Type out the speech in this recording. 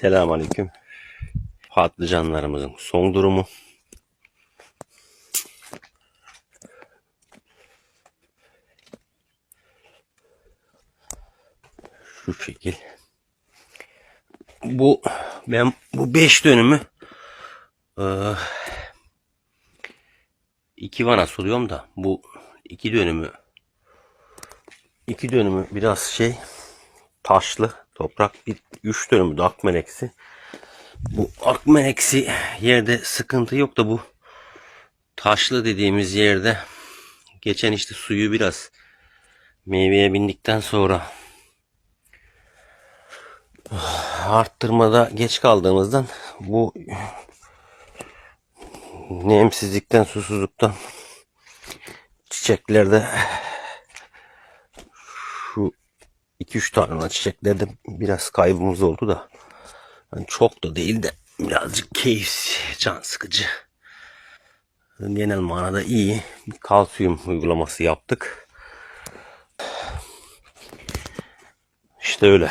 Selamünaleyküm. Patlıcanlarımızın son durumu. Şu şekil. Bu ben bu 5 dönümü eee, iki vana suluyorum da bu iki dönümü iki dönümü biraz şey taşlı toprak bir üç dönümü de akmeneksi. Bu akmeneksi yerde sıkıntı yok da bu taşlı dediğimiz yerde geçen işte suyu biraz meyveye bindikten sonra arttırmada geç kaldığımızdan bu nemsizlikten susuzluktan çiçeklerde şu 2-3 tane çiçeklerde biraz kaybımız oldu da. Yani çok da değil de birazcık keyif can sıkıcı. Genel manada iyi. Bir kalsiyum uygulaması yaptık. İşte öyle